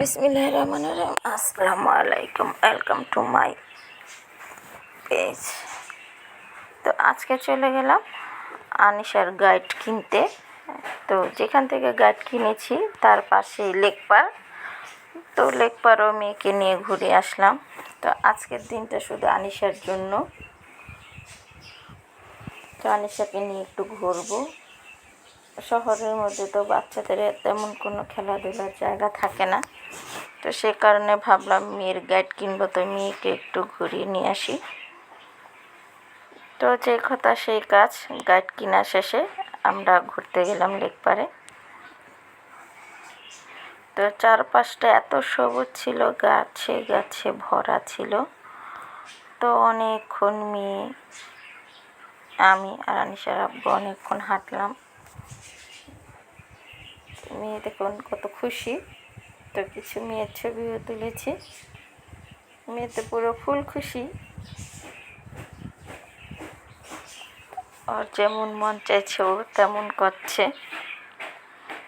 বিসমিল্লাহ রহমান রহিম। আসসালামু আলাইকুম ওয়েলকাম টু মাই পেজ তো আজকে চলে গেলাম আনিশার গাইড কিনতে। তো যেখান থেকে গাইড কিনেছি, তার পাশে লেকপার তো লেকপারও মেয়েকে নিয়ে ঘুরে আসলাম। তো আজকের দিনটা শুধু আনিশার জন্য। তো আনিশাকে নিয়ে একটু ঘুরবো। শহরের মধ্যে তো বাচ্চাদের তেমন কোনো খেলাধুলার জায়গা থাকে না। তো সে কারণে ভাবলাম মেয়ের গাইড কিনবো, তো মেয়েকে একটু ঘুরিয়ে নিয়ে আসি। তো যে কথা সেই কাজ গাইড কিনা শেষে আমরা ঘুরতে গেলাম লেক পারে তো চারপাশটা এত সবুজ ছিল, গাছে গাছে ভরা ছিল। তো অনেকক্ষণ মেয়ে, আমি আর আনিসার আব্বু অনেকক্ষণ হাঁটলাম। মেয়ে দেখুন কত খুশি। তো কিছু মেয়ের ছবিও তুলেছি। মেয়ে তো পুরো ফুল খুশি। ওর যেমন মন চাইছে ও তেমন করছে।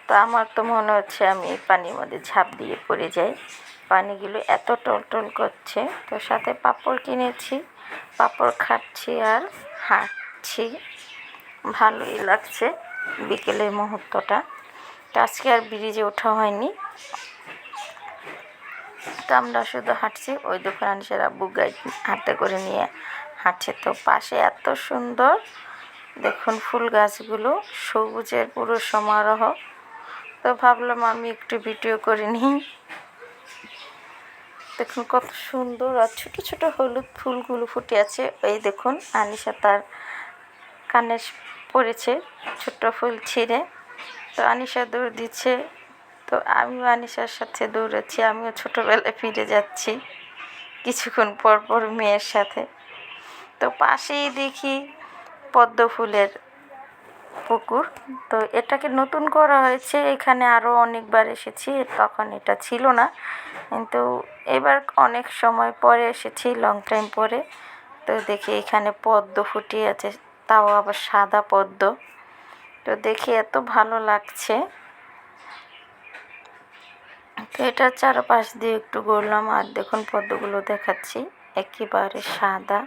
তো আমার তো মনে হচ্ছে আমি পানির মধ্যে ঝাঁপ দিয়ে পড়ে যাই। পানিগুলো এত টলটল করছে। তো সাথে পাঁপড় কিনেছি। পাঁপড় খাচ্ছি আর হাঁটছি। ভালোই লাগছে বিকেলের মুহূর্তটা। তো আজকে আর ব্রিজে ওঠা হয়নি। তো আমরা শুধু হাঁটছি। ওই দোকান আনিসের আব্বু গাইড হাঁটতে করে নিয়ে হাঁটছে। তো পাশে এত সুন্দর দেখুন ফুল গাছগুলো, সবুজের পুরো সমারোহ। তো ভাবলাম আমি একটু ভিডিও করে নিই। দেখুন কত সুন্দর আর ছোটো ছোটো হলুদ ফুলগুলো ফুটে আছে। এই দেখুন আনিসা তার কানে পড়েছে ছোট্ট ফুল ছিঁড়ে। তো আনিশা দৌড় দিচ্ছে। তো আমিও আনিশার সাথে দৌড়াচ্ছি, আমিও ছোটোবেলায় ফিরে যাচ্ছি কিছুক্ষণ পর পর মেয়ের সাথে। তো পাশেই দেখি পদ্ম ফুলের পুকুর। তো এটাকে নতুন করা হয়েছে, এখানে আরও অনেকবার এসেছি, তখন এটা ছিল না। কিন্তু এবার অনেক সময় পরে এসেছি লং টাইম পরে। তো দেখি এখানে পদ্ম ফুটিয়ে আছে, তাও আবার সাদা পদ্ম। তো দেখি এত ভালো লাগছে। এটা চারপাশ দিয়ে একটু ঘুরলাম আর দেখুন পদ্মগুলো দেখাচ্ছি। একেবারে সাদা।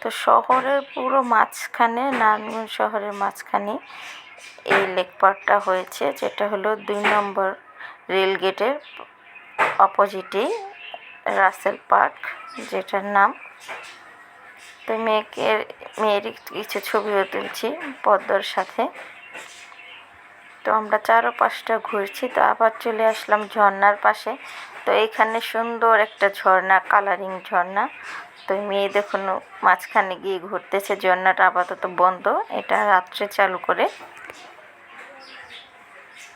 তো শহরের পুরো মাঝখানে, নারায়ণগঞ্জ শহরের মাঝখানে এই লেক পার্কটা হয়েছে, যেটা হলো দুই নম্বর রেল গেটের অপোজিটেই রাসেল পার্ক, যেটার নাম। তো মেয়েকে, মেয়ের কিছু ছবিও তুলছি পদ্মর সাথে। তো আমরা চারো পাশটা ঘুরছি, তো আবার চলে আসলাম ঝর্নার পাশে। তো এখানে সুন্দর একটা ঝর্ণা কালারিং ঝর্ণা। তো মেয়ে দেখুন মাঝখানে গিয়ে ঘুরতেছে, ঝর্ণাটা আপাতত বন্ধ, এটা রাত্রে চালু করে।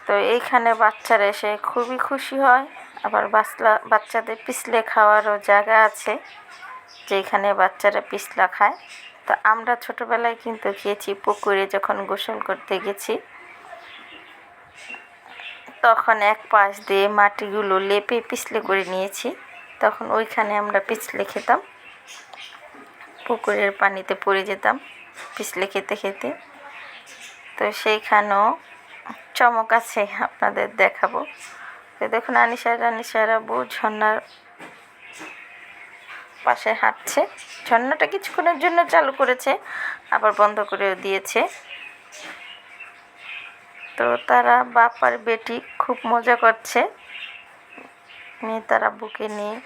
তো এইখানে বাচ্চারা এসে খুবই খুশি হয়, আবার বাসলা বাচ্চাদের পিছলে খাওয়ারও জায়গা আছে, যেখানে বাচ্চারা পিছলা খায়। তো আমরা ছোটোবেলায় কিন্তু খেয়েছি পুকুরে যখন গোসল করতে গেছি। তখন এক পাশ দিয়ে মাটিগুলো লেপে পিছলে করে নিয়েছি। তখন ওইখানে আমরা পিছলে খেতাম। পুকুরের পানিতে পড়ে যেতাম পিছলে খেতে খেতে। তো সেইখানেও চমক আছে আপনাদের দেখাবো। তো দেখুন, আনিসার আনিসারা বউ ঝর্নার পাশে হাঁটছে। ঝর্নাটা কিছুক্ষণের জন্য চালু করেছে, আবার বন্ধ করেও দিয়েছে। তো তারা বাপ আর বেটি খুব মজা করছে। মেয়ে তারা বুকে নিয়ে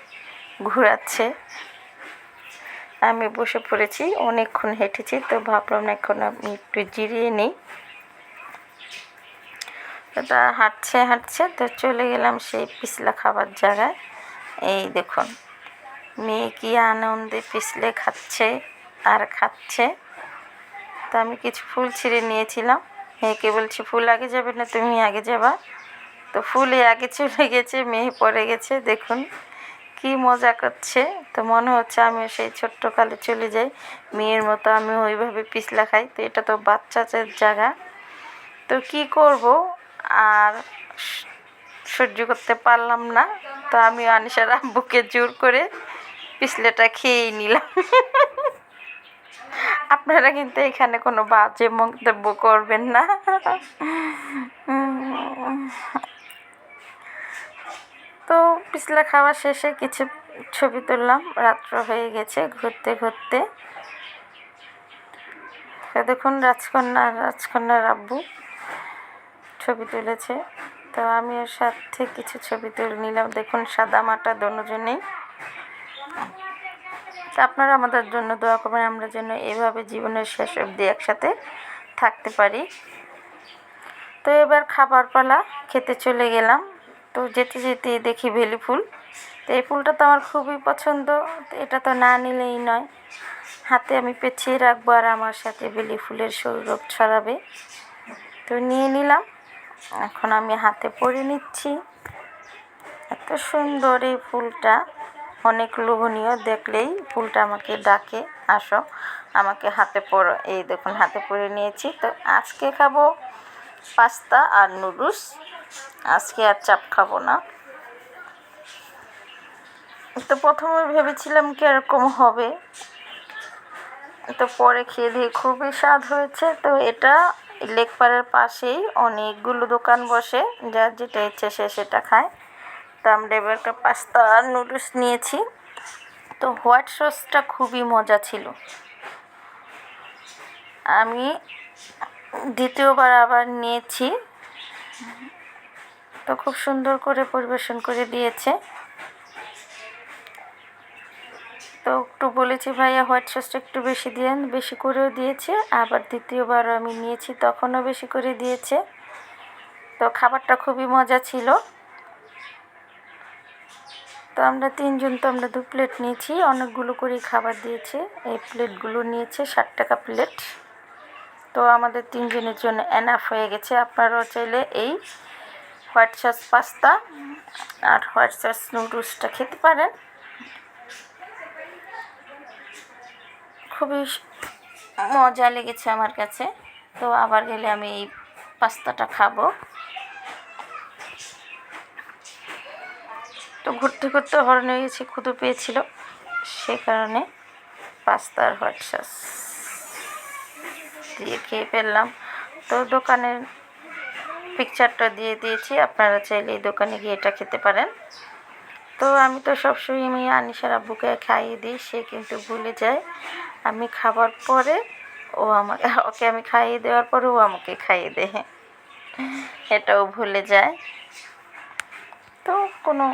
ঘোরাচ্ছে। আমি বসে পড়েছি, অনেকক্ষণ হেঁটেছি, তো ভাবলাম এখন আমি একটু জিরিয়ে নিই। তো হাঁটছে হাঁটছে, তো চলে গেলাম সেই পিছলা খাবার জায়গায়। এই দেখুন, মেয়ে কি আনন্দে পিছলে খাচ্ছে আর খাচ্ছে। তো আমি কিছু ফুল ছিঁড়ে নিয়েছিলাম। মেয়েকে বলছি, ফুল আগে যাবে না, তুমি আগে যাবা? তো ফুলে আগে চলে গেছে, মেয়ে পড়ে গেছে, দেখুন কি মজা করছে। তো মনে হচ্ছে আমিও সেই ছোট্টকালে চলে যাই, মেয়ের মতো আমি ওইভাবে পিছলা খাই। তো এটা তো বাচ্চাদের জায়গা। তো কি করব? আর সহ্য করতে পারলাম না। তো আমি আনিসার আব্বুকে জোর করে পিছলেটা খেয়েই নিলাম। আপনারা কিন্তু এখানে কোনো বাজে মন্তব্য করবেন না। তো পিছলা খাওয়া শেষে কিছু ছবি তুললাম, রাত্র হয়ে গেছে ঘুরতে ঘুরতে। দেখুন, রাজকন্যা আর রাজকন্যার আব্বু ছবি তুলেছে। তো আমি ওর সাথে কিছু ছবি তুলে নিলাম। দেখুন সাদা মাটা দুজনেই তো আপনারা আমাদের জন্য দোয়া করবেন, আমরা যেন এভাবে জীবনের শেষ অবধি একসাথে থাকতে পারি। তো এবার খাবার পালা খেতে চলে গেলাম। তো যেতে যেতে দেখি বেলি ফুল। তো এই ফুলটা তো আমার খুবই পছন্দ, এটা তো না নিলেই নয়। হাতে আমি পেঁচিয়ে রাখব আর আমার সাথে বেলি ফুলের সৌরভ ছড়াবে। তো নিয়ে নিলাম। এখন আমি হাতে পরে নিচ্ছি। এত সুন্দর এই ফুলটা। অনেক লোভনীয়, দেখলেই ফুলটা আমাকে ডাকে, আসো। আমাকে হাতে পরো, এই দেখুন, হাতে পরে নিয়েছি। তো আজকে খাব পাস্তা আর নুডলস। আজকে আর চাপ খাব না। তো প্রথমে ভেবেছিলাম কি এরকম হবে। তো পরে খেয়ে দিয়ে খুবই স্বাদ হয়েছে। তো এটা লেকপাড়ের পাশেই অনেকগুলো দোকান বসে, যার যেটা ইচ্ছে সে সেটা খায়। আমরা এবার একটা পাস্তা নুডলস নিয়েছি। তো হোয়াইট সসটা খুবই মজা ছিল। আমি দ্বিতীয়বার আবার নিয়েছি। তো খুব সুন্দর করে পরিবেশন করে দিয়েছে। তো একটু বলেছি, ভাইয়া, হোয়াইট সসটা একটু বেশি দিয়েন, বেশি করেও দিয়েছে। আবার দ্বিতীয়বার আমি নিয়েছি, তখনও বেশি করে দিয়েছে। তো খাবারটা খুবই মজা ছিল। তো আমরা তিনজন তো আমরা দু প্লেট নিয়েছি, অনেকগুলো করে খাবার দিয়েছে। এই প্লেটগুলো নিয়েছে ষাট টাকা প্লেট। তো আমাদের তিনজনের জন্য এনাফ হয়ে গেছে। আপনারাও চাইলে এই হোয়াইট সস পাস্তা আর হোয়াইট সস নুডলসটা খেতে পারেন। খুবই মজা লেগেছে আমার কাছে। তো আবার গেলে আমি এই পাস্তাটা খাব। তো ঘুরতে ঘুরতে হরণ হয়ে গেছি ক্ষুদো পেয়েছিল। সে কারণে পাস্তার হোয়াইট সস দিয়ে খেয়ে ফেললাম। তো দোকানের পিকচারটা দিয়ে দিয়েছি, আপনারা চাইলে এই দোকানে গিয়ে এটা খেতে পারেন। তো আমি তো সবসময় আমি আনিসার আব্বুকে খাইয়ে দিই, সে কিন্তু ভুলে যায়। আমি খাবার পরে ও আমাকে ওকে আমি খাইয়ে দেওয়ার পরে ও আমাকে খাইয়ে দেয়। এটাও ভুলে যায়। তো কোনো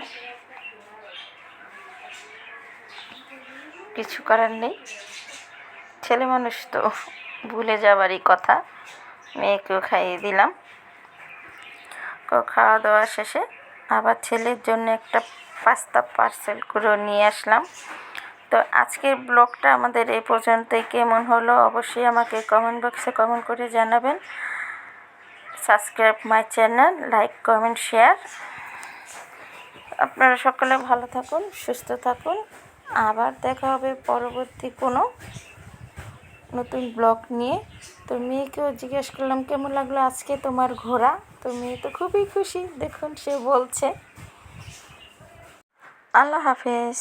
কিছু করার নেই। ছেলে মানুষ তো ভুলে যাবারই কথা। মেয়েকেও খাইয়ে দিলাম। খাওয়া দাওয়া শেষে আবার ছেলের জন্য একটা পাস্তা পার্সেল করে নিয়ে আসলাম। তো আজকের ব্লগটা আমাদের এই পর্যন্তই। কেমন হলো অবশ্যই আমাকে কমেন্ট বক্সে কমেন্ট করে জানাবেন। Subscribe my channel like comment share আপনারা সকলে ভালো থাকুন, সুস্থ থাকুন। আবার দেখা হবে পরবর্তী কোনো নতুন ব্লগ নিয়ে। তো মেয়েকেও জিজ্ঞেস করলাম, কেমন লাগল আজকে তোমার ঘোরা? তো মেয়ে তো খুবই খুশি। দেখুন, সে বলছে। আল্লাহ হাফেজ।